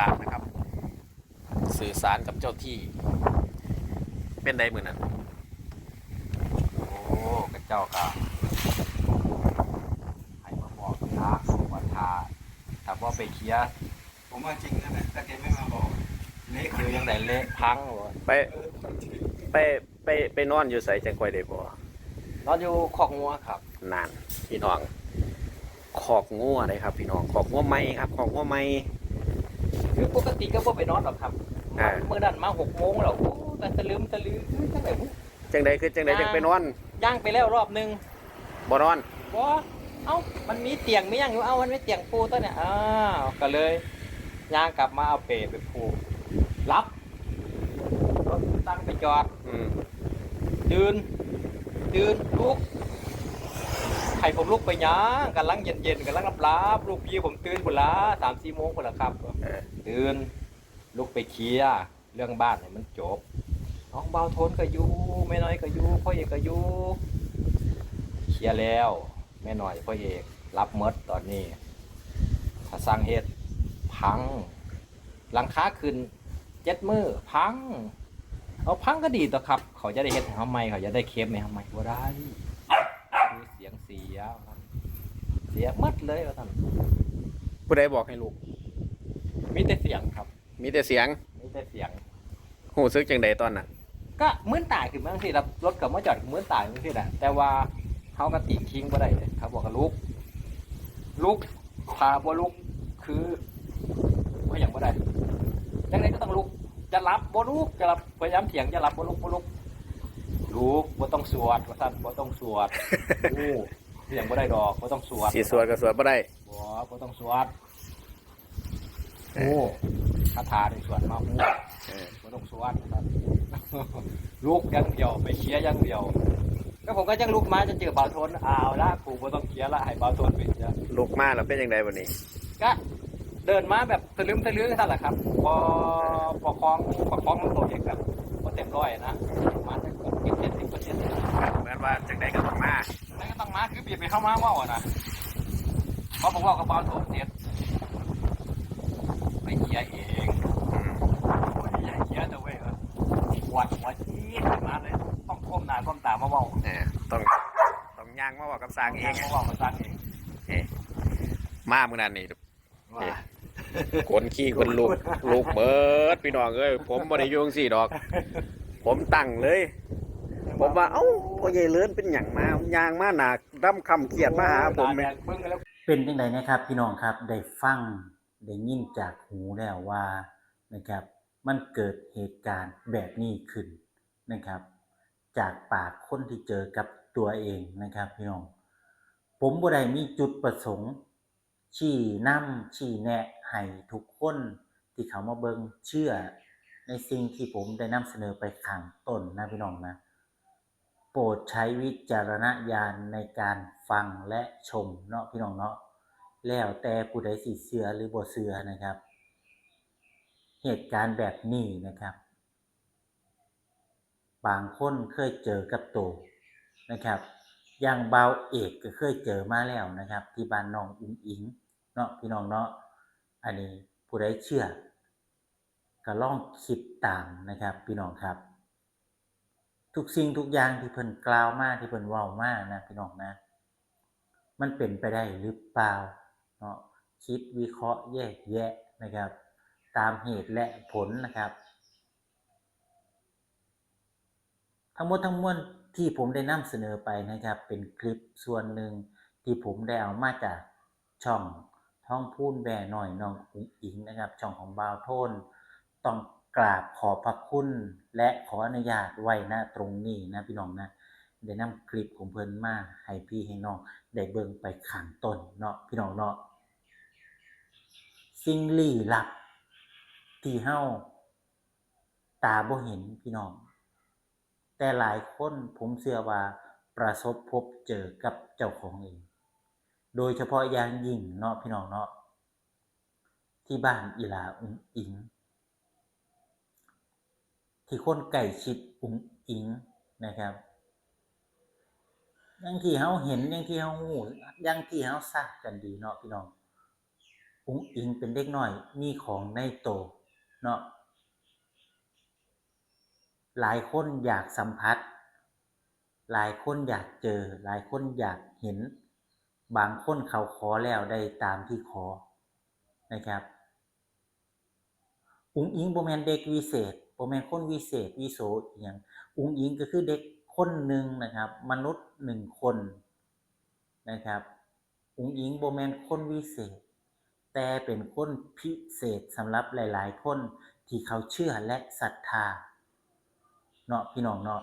การนะครับ สื่อสารกับเจ้าที่ เป็นไดมือนั้นโอ้กระเจ้าก็ให้มาบอกทางว่าทาถ้าว่าไปเคลียร์ผมว่าจริงนั่นแหละถ้าแกไม่มาบอกเละคือยังไงเละพังวะไปไปไปไปนอนอยู่ใส่จังค่อยได้บ่นอนอยู่คอกงัวครับนานพี่น้องขอกงัวเลยครับ พี่น้องขอกงัวไม้ครับขอกงัวไม้ คือปกติก็บ่ไปนอนหรอกครับอ่า เมื่อนั้นมาหกโมงแล้วโอ้แต่ตะลืมตะลืมจังไดบุจังใดคือจังใดจังไปนอนย่างไปแล้วรอบนึงบ่นอน บ่เอ้ามันมีเตียงมีหยังอยู่เอ้ามันมีเตียงปูตัวเนี่ยอ้าวก็เลยย่างกลับมาเอาเปไปปูรับรถตั้งไปจอด อืมยืนยืนลุก ให้ผมลุกไปยังกำลังเย็นเย็นๆกำลังรับรับลูกพี่ผมตื่นพุ่นละสามสี่โมงพุ่นละครับเออ ตื่นลุกไปเคลียร์เรื่องบ้านให้มันจบน้องเบาโทนก็อยู่แม่น้อยก็อยู่พ่อเอกก็อยู่เคลียร์แล้วแม่น้อยพ่อเอกรับหมดตอนนี้ ถ้าสร้างเฮ็ดพัง หลังคาขึ้นเจ็ดมือพัง เอาพังก็ดีต่อครับ เขาจะได้เฮ็ดให้เขาใหม่เขาจะได้เคมให้เขาใหม่บ่ได้ สียงเสียครับเสียหมัดเลยว่าท่านผู้ใดบอกให้ลูก มีแต่เสียงครับ มีแต่เสียงมีแต่เสียงหูซึกจังใดตอนน่ะ ก็เหมือนตายคือเมื่อที่รับรถกับมาจอดเหมือนตายเมื่อที่แหละแต่ว่าเขาก็ติทิ้งบ่ได้เลยเขาบอกกับลุกลุกพาบ่ลุกคือว่าอย่างบ่ได้ยังไงก็ต้องลุกจะรับบ่ลุกจะรับพยายามเถียงจะรับบ่ลุกบ่ลุกลุกบ่ต้องสวดว่าซั่นบ่ต้องสวดโอ้ เถียงบ่ได้ดอกบ่ต้องสวดสีสวดก็สวดบ่ได้บ่บ่ต้องสวดโอ้คาถาในสวดมาหูเออบ่ต้องสวดนะครับลูกอยังเดียวไปเคลียร์อยังเดียวก็ผมก็จังลุกมาจนเจอบาวโทนอ้าวละกูบ่ต้องเคลียร์ละให้บาวโทนไปเคลียร์ลูกมาแล้วเป็นจังใดวันนี้ก็เดินมาแบบตะลึมตะลือนั่นแหละครับพอประคองประคองมันตัวเองแบบพอเต็มร้อยนะประมาณสักเกือบเจ็ดสิบเปอร์เซ็นต์เหมือนว่าจังใดก็ต้องมานั่น ก็ต้องมาคือบีบไปเข้ามาเว่าอะนะเพราะผมเว่ากับบาวโทนเสร็จไปเคลียร์เองอืมโอ้ยใหญ่เยอะนะเว้ยเออวัดวัดที่มาเลยต้องก้มหน้าก้มตามาเว่าเออต้องต้องย่างมาบอกกับสร้างเองมาเว่ามาสร้างเองเออมามื้อนั้นนี่ว่าคนขี้คนลูกลูกเบิดพี่น้องเอ้ยผมบ่ได้อยุ่จั่งสี่ดอก ผมตั้งเลย ผมว่าเอ้าพ่อใหญ่เลินเป็นหยังมายางมาหนักดำคำเครียดมาหาผมแมแม่เบิ่งกันแล้วเป็นจังไดนะครับ พี่น้องครับได้ฟังได้ยินจากหูแล้วว่านะครับ มันเกิดเหตุการณ์แบบนี้ขึ้นนะครับ จากปากคนที่เจอกับตัวเองนะครับ พี่น้อง ผมบ่ได้มีจุดประสงค์ชี้นำชี้แนะให้ทุกคนที่เขามาเบิงเชื่อในสิ่งที่ผมได้นำเสนอไปข้างต้นนะพี่น้องนะ โปรดใช้วิจารณญาณในการฟังและชมเนาะพี่น้องเนาะแล้วแต่ผู้ใดสิเสือหรือบ่เสือนะครับ เหตุการณ์แบบนี้นะครับ บางคนเคยเจอกับตัวนะครับอย่างเบาเอกก็เคยเจอมาแล้วนะครับ ที่บ้านน้องอุ๋งอิงเนาะพี่น้องเนาะอันนี้ผู้ใดเชื่อก็ลองคิดตามนะครับ พี่น้องครับ ทุกสิ่งทุกอย่างที่เพิ่นกล่าวมาที่เพิ่นเว้ามานะพี่น้องนะ มันเป็นไปได้หรือเปล่าเนาะคิดวิเคราะห์แยกแยะนะครับ ตามเหตุและผลนะครับ ทั้งหมดทั้งมวลที่ผมได้นำเสนอไปนะครับ เป็นคลิปส่วนหนึ่งที่ผมได้เอามาจากช่องท้องพูนแบหน่อยน้องอุ๋งอิงนะครับ ช่องของบาวโทนต้อง กราบขอบพระคุณ และขออนุญาตไว้ณตรงนี้นะพี่น้องนะได้นำคลิปของเพิ่นมาให้พี่ให้น้องได้เบิ่งไปข้างต้นเนาะพี่น้องเนาะสิ่งลี้ลับที่เฮาตาบ่เห็นพี่น้อง แต่หลายคนผมเชื่อว่าประสบพบเจอกับเจ้าของเองโดยเฉพาะอย่างยิ่งเนาะพี่น้องเนาะที่บ้านอีลาอุงอิง ที่คนใกล้ชิดอุงอิงนะครับยังที่เฮาเห็นยังที่เฮาฮู้อยังที่เฮาทราบกันดีเนาะพี่น้องอุ้งอิงเป็นเด็กน้อย มีของในโตเนาะหลายคนอยากสัมผัส หลายคนอยากเจอ หลายคนอยากเห็น บางคนเขาขอแล้วได้ตามที่ขอนะครับ อุ้งอิงโบแมนเด็กวิเศษ บ่แม่นคนวิเศษวิโสอีหยังอุ้งอิงก็คือเด็กคนหนึ่งนะครับ มนุษย์หนึ่งคนนะครับอุ้งอิงบ่แม่นคนวิเศษ แต่เป็นคนพิเศษสำหรับหลาย ๆ คนที่เขาเชื่อและศรัทธาเนาะพี่น้องเนาะ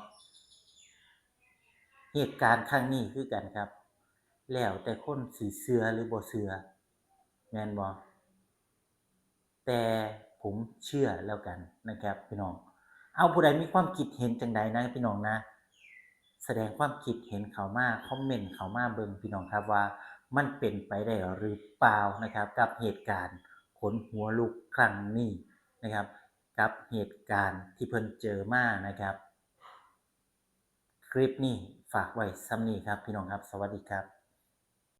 เหตุการณ์ครั้งนี้คือกันครับ แล้วแต่คนสิเชื่อหรือบ่เชื่อแม่นบ่แต่ ผมเชื่อแล้วกันนะครับพี่น้อง เอาผู้ใดมีความคิดเห็นจังใดนะพี่น้องนะ แสดงความคิดเห็นเขามาคอมเมนต์เขามาเบิ่งพี่น้องครับว่า มันเป็นไปได้หรือเปล่านะครับ กับเหตุการณ์ขนหัวลุกครั้งนี้นะครับ กับเหตุการณ์ที่เพิ่นเจอมานะครับ คลิปนี้ฝากไว้ซ้ำนี้ครับพี่น้องครับ สวัสดีครับ